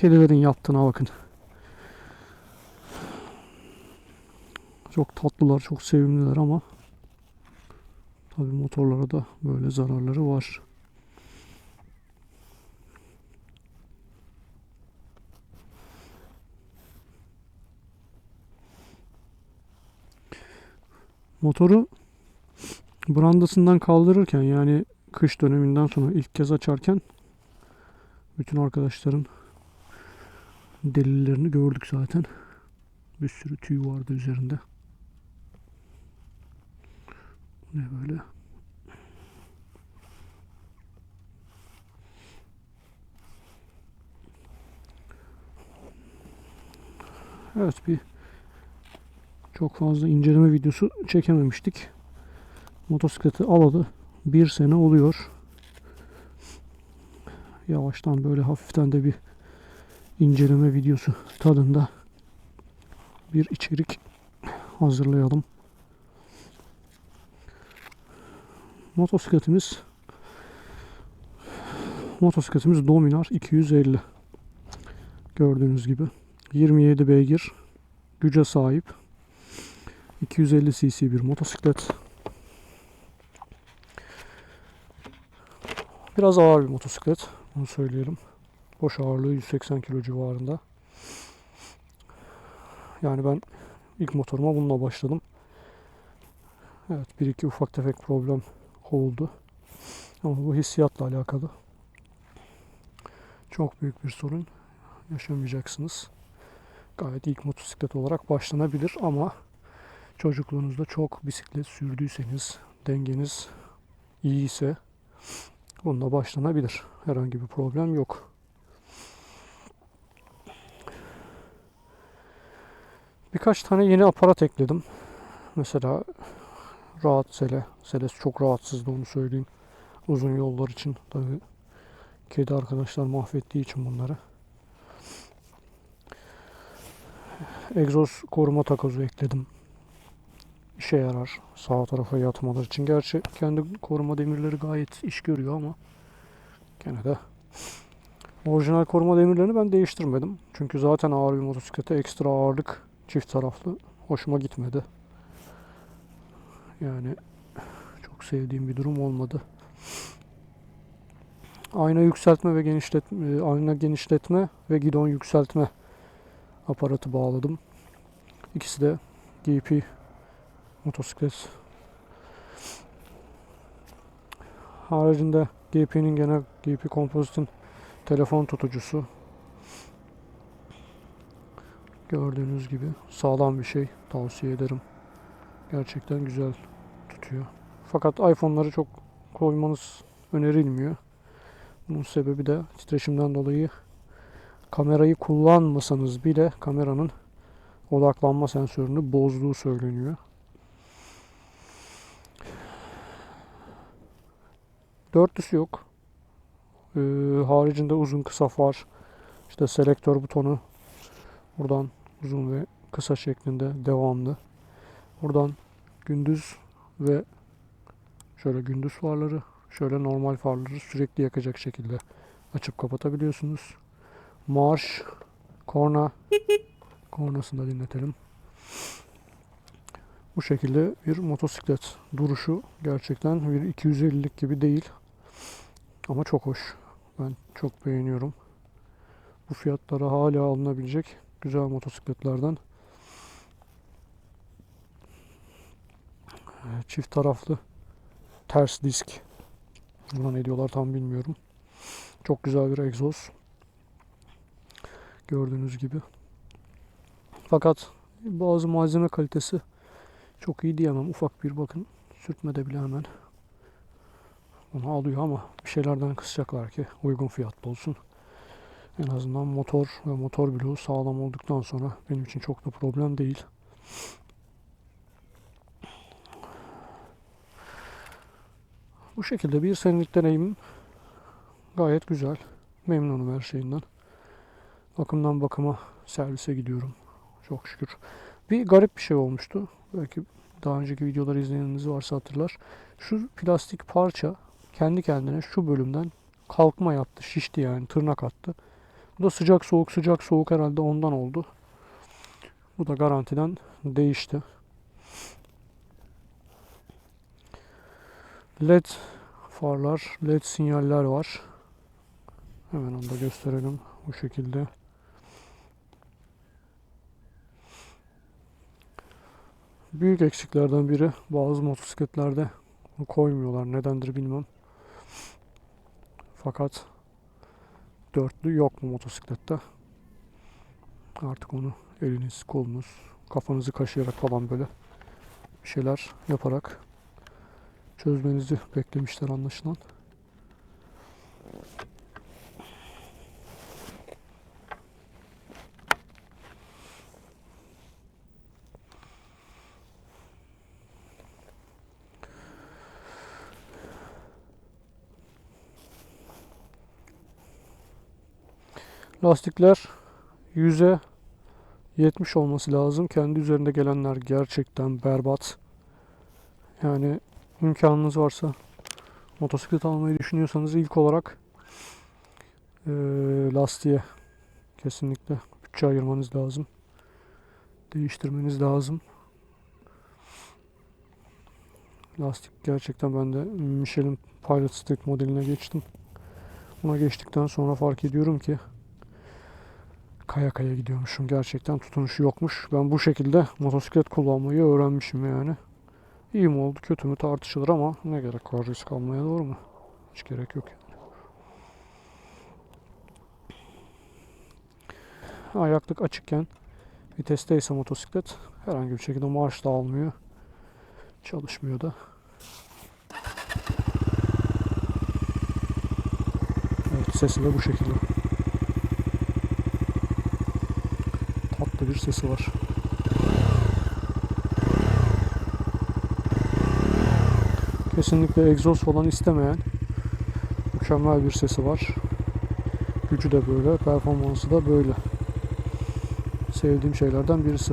Kedilerin yaptığına bakın. Çok tatlılar, çok sevimliler ama tabii motorlara da böyle zararları var. Motoru brandasından kaldırırken yani kış döneminden sonra ilk kez açarken bütün arkadaşların delillerini gördük zaten. Bir sürü tüy vardı üzerinde. Ne böyle? Evet bir çok fazla inceleme videosu çekememiştik. Motosikleti alalı bir sene oluyor. Yavaştan böyle hafiften de bir inceleme videosu tadında bir içerik hazırlayalım. Motosikletimiz motosikletimiz Dominar 250. Gördüğünüz gibi 27 beygir güce sahip 250 cc bir motosiklet. Biraz ağır bir motosiklet. Onu söyleyelim. Boş ağırlığı 180 kilo civarında. Yani ben ilk motoruma bununla başladım. Evet bir iki ufak tefek problem oldu. Ama bu hissiyatla alakalı. Çok büyük bir sorun yaşamayacaksınız. Gayet ilk motosiklet olarak başlanabilir ama çocukluğunuzda çok bisiklet sürdüyseniz, dengeniz iyi ise bununla başlanabilir. Herhangi bir problem yok. Birkaç tane yeni aparat ekledim. Mesela rahat sele. Selesi çok rahatsızdı onu söyleyeyim. Uzun yollar için tabi kedi arkadaşlar mahvettiği için bunları. Egzoz koruma takozu ekledim. İşe yarar sağ tarafa yatmalar için. Gerçi kendi koruma demirleri gayet iş görüyor ama gene de orijinal koruma demirlerini ben değiştirmedim. Çünkü zaten ağır bir motosiklete ekstra ağırlık çift taraflı hoşuma gitmedi. Yani çok sevdiğim bir durum olmadı. Ayna yükseltme ve genişletme, ayna genişletme ve gidon yükseltme aparatı bağladım. İkisi de GP motosiklet. Haricinde GP'nin gene GP Composite'in telefon tutucusu. Gördüğünüz gibi sağlam bir şey. Tavsiye ederim. Gerçekten güzel tutuyor. Fakat iPhone'ları çok koymanız önerilmiyor. Bunun sebebi de titreşimden dolayı kamerayı kullanmasanız bile kameranın odaklanma sensörünü bozduğu söyleniyor. Dörtlüsü yok. Ee, haricinde uzun kısa far, işte selektör butonu buradan uzun ve kısa şeklinde devamlı. Buradan gündüz ve şöyle gündüz farları, şöyle normal farları sürekli yakacak şekilde açıp kapatabiliyorsunuz. Marş, korna, kornasını da dinletelim. Bu şekilde bir motosiklet duruşu gerçekten bir 250'lik gibi değil. Ama çok hoş. Ben çok beğeniyorum. Bu fiyatlara hala alınabilecek güzel motosikletlerden. Çift taraflı ters disk. Buna ne diyorlar tam bilmiyorum. Çok güzel bir egzoz. Gördüğünüz gibi. Fakat bazı malzeme kalitesi çok iyi diyemem. Ufak bir bakın. Sürtmede bile hemen onu alıyor ama bir şeylerden kısacaklar ki uygun fiyatlı olsun. En azından motor ve motor bloğu sağlam olduktan sonra benim için çok da problem değil. Bu şekilde bir senelik deneyimim gayet güzel. Memnunum her şeyinden. Bakımdan bakıma servise gidiyorum. Çok şükür. Bir garip bir şey olmuştu. Belki daha önceki videoları izleyeniniz varsa hatırlar. Şu plastik parça kendi kendine şu bölümden kalkma yaptı. Şişti yani tırnak attı. Bu da sıcak soğuk sıcak soğuk herhalde ondan oldu. Bu da garantiden değişti. LED farlar, LED sinyaller var. Hemen onu da gösterelim bu şekilde. Büyük eksiklerden biri bazı motosikletlerde koymuyorlar. Nedendir bilmem. Fakat dörtlü yok bu motosiklette. Artık onu eliniz, kolunuz, kafanızı kaşıyarak falan böyle bir şeyler yaparak çözmenizi beklemişler anlaşılan. Lastikler 100'e 70 olması lazım. Kendi üzerinde gelenler gerçekten berbat. Yani imkanınız varsa motosiklet almayı düşünüyorsanız ilk olarak eee, lastiğe kesinlikle bütçe ayırmanız lazım. Değiştirmeniz lazım. Lastik gerçekten ben de Michelin Pilot Stick modeline geçtim. Buna geçtikten sonra fark ediyorum ki kaya kaya gidiyormuşum. Gerçekten tutunuşu yokmuş. Ben bu şekilde motosiklet kullanmayı öğrenmişim yani. İyi mi oldu kötü mü tartışılır ama ne gerek var risk almaya doğru mu? Hiç gerek yok yani. Ayaklık açıkken vitesteyse motosiklet herhangi bir şekilde marş da almıyor. Çalışmıyor da. Evet sesi de bu şekilde. Bir sesi var. Kesinlikle egzoz falan istemeyen mükemmel bir sesi var. Gücü de böyle, performansı da böyle. Sevdiğim şeylerden birisi.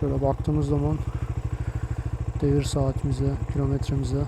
Şöyle baktığımız zaman devir saatimize, kilometremize